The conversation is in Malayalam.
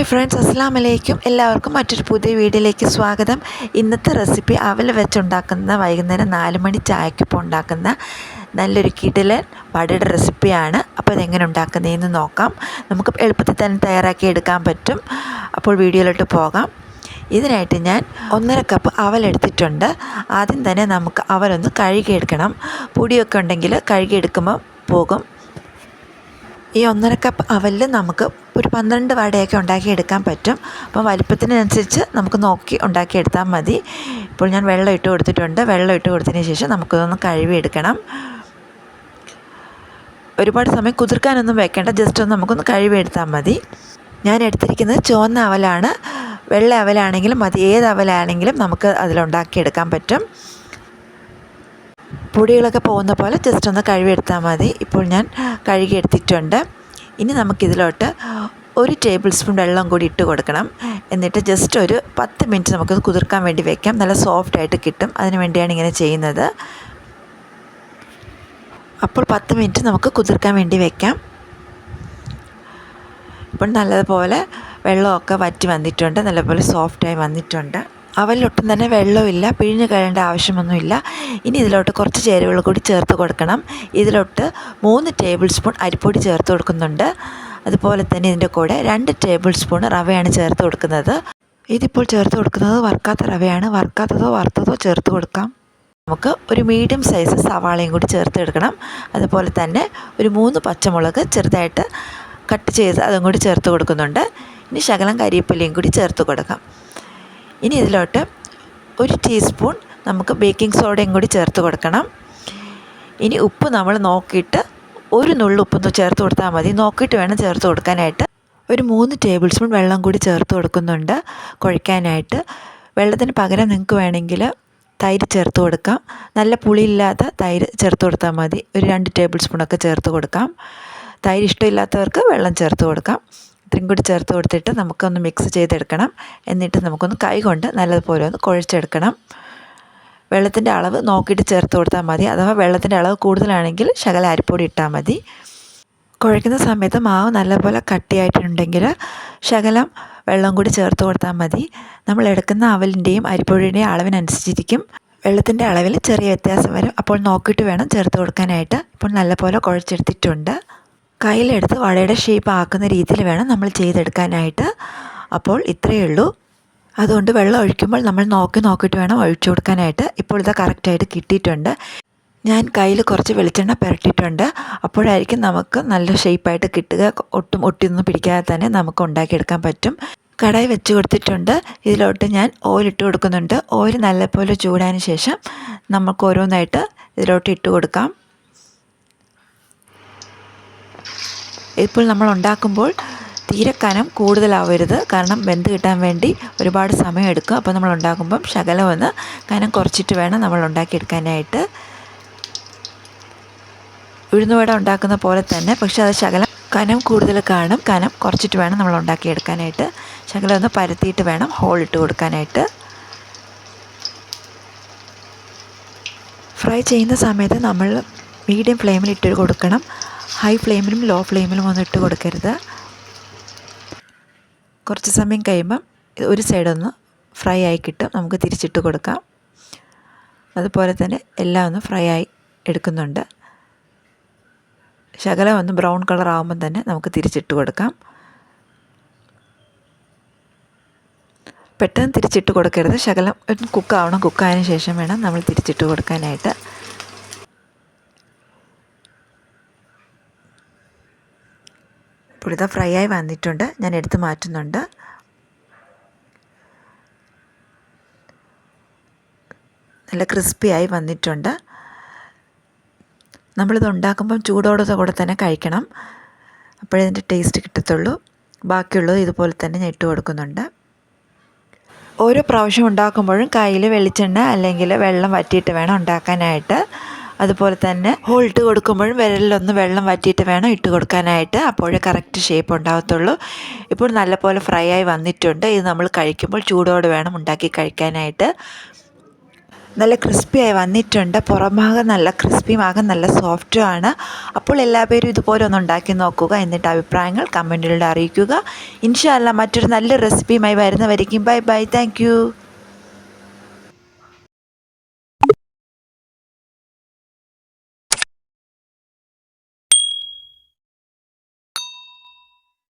ഹായ് ഫ്രണ്ട്സ് അസ്സാം വലൈക്കും എല്ലാവർക്കും മറ്റൊരു പുതിയ വീഡിയോയിലേക്ക് സ്വാഗതം. ഇന്നത്തെ റെസിപ്പി അവൽ വെച്ചുണ്ടാക്കുന്ന വൈകുന്നേരം നാല് മണി ചായക്കൊപ്പം ഉണ്ടാക്കുന്ന നല്ലൊരു കിടിലൻ വടയുടെ റെസിപ്പിയാണ് അപ്പോൾ ഇതെങ്ങനെ ഉണ്ടാക്കുന്നതെന്ന് നോക്കാം. നമുക്ക് എളുപ്പത്തിൽ തന്നെ തയ്യാറാക്കി എടുക്കാൻ പറ്റും. അപ്പോൾ വീഡിയോയിലോട്ട് പോകാം. ഇതിനായിട്ട് ഞാൻ ഒന്നര കപ്പ് അവൽ എടുത്തിട്ടുണ്ട്. ആദ്യം തന്നെ നമുക്ക് അവലൊന്ന് കഴുകിയെടുക്കണം പൊടിയൊക്കെ ഉണ്ടെങ്കിൽ കഴുകിയെടുക്കുമ്പോൾ പോകും. ഈ ഒന്നര കപ്പ് അവലിൽ നമുക്ക് ഒരു പന്ത്രണ്ട് വടയൊക്കെ ഉണ്ടാക്കിയെടുക്കാൻ പറ്റും. അപ്പം വലിപ്പത്തിനനുസരിച്ച് നമുക്ക് നോക്കി ഉണ്ടാക്കിയെടുത്താൽ മതി. ഇപ്പോൾ ഞാൻ വെള്ളം ഇട്ട് കൊടുത്തിട്ടുണ്ട്. വെള്ളം ഇട്ട് കൊടുത്തതിന് ശേഷം നമുക്കിതൊന്ന് കഴുകിയെടുക്കണം. ഒരുപാട് സമയം കുതിർക്കാനൊന്നും വെക്കേണ്ട. ജസ്റ്റ് ഒന്ന് നമുക്കൊന്ന് കഴുകിയെടുത്താൽ മതി. ഞാൻ എടുത്തിരിക്കുന്നത് ചുവന്ന അവലാണ്. വെള്ള അവലാണെങ്കിലും മതി. ഏത് അവലാണെങ്കിലും നമുക്ക് അതിലുണ്ടാക്കിയെടുക്കാൻ പറ്റും. പൊടികളൊക്കെ പോകുന്ന പോലെ ജസ്റ്റ് ഒന്ന് കഴുകിയെടുത്താൽ മതി. ഇപ്പോൾ ഞാൻ കഴുകിയെടുത്തിട്ടുണ്ട്. ഇനി നമുക്കിതിലോട്ട് ഒരു ടേബിൾ സ്പൂൺ വെള്ളം കൂടി ഇട്ട് കൊടുക്കണം. എന്നിട്ട് ജസ്റ്റ് ഒരു പത്ത് മിനിറ്റ് നമുക്കത് കുതിർക്കാൻ വേണ്ടി വെക്കാം. നല്ല സോഫ്റ്റ് ആയിട്ട് കിട്ടും. അതിന് വേണ്ടിയാണ് ഇങ്ങനെ ചെയ്യുന്നത്. അപ്പോൾ പത്ത് മിനിറ്റ് നമുക്ക് കുതിർക്കാൻ വേണ്ടി വെക്കാം. അപ്പോൾ നല്ലതുപോലെ വെള്ളമൊക്കെ വറ്റി വന്നിട്ടുണ്ട്. നല്ലപോലെ സോഫ്റ്റായി വന്നിട്ടുണ്ട്. അവലിലൊട്ടും തന്നെ വെള്ളമില്ല പിഴിഞ്ഞ് കഴിയേണ്ട ആവശ്യമൊന്നുമില്ല. ഇനി ഇതിലോട്ട് കുറച്ച് ചേരുവകൾ കൂടി ചേർത്ത് കൊടുക്കണം. ഇതിലോട്ട് മൂന്ന് ടേബിൾ സ്പൂൺ അരിപ്പൊടി ചേർത്ത് കൊടുക്കുന്നുണ്ട്. അതുപോലെ തന്നെ ഇതിന്റെ കൂടെ രണ്ട് ടേബിൾ സ്പൂൺ റവയാണ് ചേർത്ത് കൊടുക്കുന്നത്. ഇതിപ്പോൾ ചേർത്ത് കൊടുക്കുന്നത് വറുക്കാത്ത റവയാണ്. വറുക്കാത്തതോ വറുത്തതോ ചേർത്ത് കൊടുക്കാം. നമുക്ക് ഒരു മീഡിയം സൈസ് സവാളയും കൂടി ചേർത്ത് എടുക്കണം. അതുപോലെ തന്നെ ഒരു മൂന്ന് പച്ചമുളക് ചെറുതായിട്ട് കട്ട് ചെയ്ത് അതും കൂടി ചേർത്ത് കൊടുക്കുന്നുണ്ട്. ഇനി ശകലം കരിയപ്പലിയും കൂടി ചേർത്ത് കൊടുക്കാം. ഇനി ഇതിലോട്ട് ഒരു ടീസ്പൂൺ നമുക്ക് ബേക്കിംഗ് സോഡയും കൂടി ചേർത്ത് കൊടുക്കണം. ഇനി ഉപ്പ് നമ്മൾ നോക്കിയിട്ട് ഒരു നുള്ളു ഉപ്പൊന്ന് ചേർത്ത് കൊടുത്താൽ മതി. നോക്കിയിട്ട് വേണം ചേർത്ത് കൊടുക്കാനായിട്ട്. ഒരു മൂന്ന് ടേബിൾ സ്പൂൺ വെള്ളം കൂടി ചേർത്ത് കൊടുക്കുന്നുണ്ട് കുഴയ്ക്കാനായിട്ട്. വെള്ളത്തിന് പകരം നിങ്ങൾക്ക് വേണമെങ്കിൽ തൈര് ചേർത്ത് കൊടുക്കാം. നല്ല പുളിയില്ലാത്ത തൈര് ചേർത്ത് കൊടുത്താൽ മതി. ഒരു രണ്ട് ടേബിൾ സ്പൂണൊക്കെ ചേർത്ത് കൊടുക്കാം. തൈര് ഇഷ്ടമില്ലാത്തവർക്ക് വെള്ളം ചേർത്ത് കൊടുക്കാം. ഇത്രയും കൂടി ചേർത്ത് കൊടുത്തിട്ട് നമുക്കൊന്ന് മിക്സ് ചെയ്തെടുക്കണം. എന്നിട്ട് നമുക്കൊന്ന് കൈ കൊണ്ട് നല്ലതുപോലെ ഒന്ന് കുഴച്ചെടുക്കണം. വെള്ളത്തിന്റെ അളവ് നോക്കിയിട്ട് ചേർത്ത് കൊടുത്താൽ മതി. അഥവാ വെള്ളത്തിന്റെ അളവ് കൂടുതലാണെങ്കിൽ ശകല അരിപ്പൊടി ഇട്ടാൽ മതി. കുഴയ്ക്കുന്ന സമയത്ത് മാവ് നല്ലപോലെ കട്ടിയായിട്ടുണ്ടെങ്കിൽ ശകലം വെള്ളം കൂടി ചേർത്ത് കൊടുത്താൽ മതി. നമ്മൾ എടുക്കുന്ന അവലിന്റെയും അരിപ്പൊടിയുടെയും അളവിനനുസരിച്ചിരിക്കും. വെള്ളത്തിന്റെ അളവിൽ ചെറിയ വ്യത്യാസം വരും. അപ്പോൾ നോക്കിയിട്ട് വേണം ചേർത്ത് കൊടുക്കാനായിട്ട്. ഇപ്പോൾ നല്ലപോലെ കുഴച്ചെടുത്തിട്ടുണ്ട്. കയ്യിലെടുത്ത് വടയുടെ ഷേപ്പ് ആക്കുന്ന രീതിയിൽ വേണം നമ്മൾ ചെയ്തെടുക്കാനായിട്ട്. അപ്പോൾ ഇത്രയേ ഉള്ളൂ. അതുകൊണ്ട് വെള്ളം ഒഴിക്കുമ്പോൾ നമ്മൾ നോക്കി നോക്കിയിട്ട് വേണം ഒഴിച്ചു കൊടുക്കാനായിട്ട്. ഇപ്പോൾ ഇത് കറക്റ്റായിട്ട് കിട്ടിയിട്ടുണ്ട്. ഞാൻ കയ്യിൽ കുറച്ച് വെളിച്ചെണ്ണ പുരട്ടിയിട്ടുണ്ട്. അപ്പോഴായിരിക്കും നമുക്ക് നല്ല ഷേപ്പായിട്ട് കിട്ടുക. ഒട്ടും ഒട്ടിയൊന്നും പിടിക്കാതെ തന്നെ നമുക്ക് ഉണ്ടാക്കിയെടുക്കാൻ പറ്റും. കടായി വെച്ച് കൊടുത്തിട്ടുണ്ട്. ഇതിലോട്ട് ഞാൻ ഓയിലിട്ട് കൊടുക്കുന്നുണ്ട്. ഓയിൽ നല്ലപോലെ ചൂടായതിന് ശേഷം നമുക്ക് ഓരോന്നായിട്ട് ഇതിലോട്ട് ഇട്ട് കൊടുക്കാം. ഇപ്പോൾ നമ്മൾ ഉണ്ടാക്കുമ്പോൾ തീരെ കനം കൂടുതലാവരുത്. കാരണം വെന്ത് കിട്ടാൻ വേണ്ടി ഒരുപാട് സമയം എടുക്കും. അപ്പോൾ നമ്മൾ ഉണ്ടാക്കുമ്പം ശകലം ഒന്ന് കനം കുറച്ചിട്ട് വേണം നമ്മൾ ഉണ്ടാക്കിയെടുക്കാനായിട്ട്. ഉഴുന്നുവട ഉണ്ടാക്കുന്ന പോലെ തന്നെ. പക്ഷേ അത് ശകലം കനം കൂടുതൽ കാണും. കനം കുറച്ചിട്ട് വേണം നമ്മൾ ഉണ്ടാക്കിയെടുക്കാനായിട്ട്. ശകലം ഒന്ന് പരത്തിയിട്ട് വേണം ഹോൾ ഇട്ട് കൊടുക്കാനായിട്ട്. ഫ്രൈ ചെയ്യുന്ന സമയത്ത് നമ്മൾ മീഡിയം ഫ്ലെയിമിൽ ഇട്ട് കൊടുക്കണം. ഹൈ ഫ്ലെയിമിലും ലോ ഫ്ലെയിമിലും ഒന്നും ഇട്ട് കൊടുക്കരുത്. കുറച്ച് സമയം കഴിയുമ്പം ഒരു സൈഡൊന്ന് ഫ്രൈ ആയി കിട്ടും. നമുക്ക് തിരിച്ചിട്ട് കൊടുക്കാം. അതുപോലെ തന്നെ എല്ലാം ഒന്ന് ഫ്രൈ ആയി എടുക്കുന്നുണ്ട്. ശകലം ഒന്ന് ബ്രൗൺ കളർ ആകുമ്പം തന്നെ നമുക്ക് തിരിച്ചിട്ട് കൊടുക്കാം. പെട്ടെന്ന് തിരിച്ചിട്ട് കൊടുക്കരുത്. ശകലം കുക്കാവണം കുക്കായതിനു ശേഷം വേണം നമ്മൾ തിരിച്ചിട്ട് കൊടുക്കാനായിട്ട്. ഇപ്പോൾ ഫ്രൈ ആയി വന്നിട്ടുണ്ട്. ഞാൻ എടുത്ത് മാറ്റുന്നുണ്ട്. നല്ല ക്രിസ്പി ആയി വന്നിട്ടുണ്ട്. നമ്മളിത് ഉണ്ടാക്കുമ്പം ചൂടോടെ കൂടെ തന്നെ കഴിക്കണം. അപ്പോഴേ ഇതിന്റെ ടേസ്റ്റ് കിട്ടത്തുള്ളൂ. ബാക്കിയുള്ളത് ഇതുപോലെ തന്നെ ഞാൻ ഇട്ട് കൊടുക്കുന്നുണ്ട്. ഓരോ പ്രാവശ്യം ഉണ്ടാക്കുമ്പോഴും കയ്യിൽ വെളിച്ചെണ്ണ അല്ലെങ്കിൽ വെള്ളം വറ്റിയിട്ട് വേണം ഉണ്ടാക്കാനായിട്ട്. അതുപോലെ തന്നെ ഹോൾട്ട് കൊടുക്കുമ്പോഴും വിരലിലൊന്ന് വെള്ളം വറ്റിയിട്ട് വേണം ഇട്ട് കൊടുക്കാനായിട്ട്. അപ്പോഴേ കറക്റ്റ് ഷേപ്പ് ഉണ്ടാകത്തുള്ളൂ ഇപ്പോൾ നല്ലപോലെ ഫ്രൈ ആയി വന്നിട്ടുണ്ട്. ഇത് നമ്മൾ കഴിക്കുമ്പോൾ ചൂടോടെ വേണം ഉണ്ടാക്കി കഴിക്കാനായിട്ട്. നല്ല ക്രിസ്പിയായി വന്നിട്ടുണ്ട്. പുറമാകെ നല്ല ക്രിസ്പിയുമാകെ നല്ല സോഫ്റ്റും ആണ്. അപ്പോൾ എല്ലാവരും ഇതുപോലെ ഒന്ന് ഉണ്ടാക്കി നോക്കുക എന്നിട്ട് അഭിപ്രായങ്ങൾ കമന്റിലൂടെ അറിയിക്കുക. ഇൻഷാല്ല മറ്റൊരു നല്ല റെസിപ്പിയുമായി വരുന്നവരിക്കും ബൈ ബൈ താങ്ക്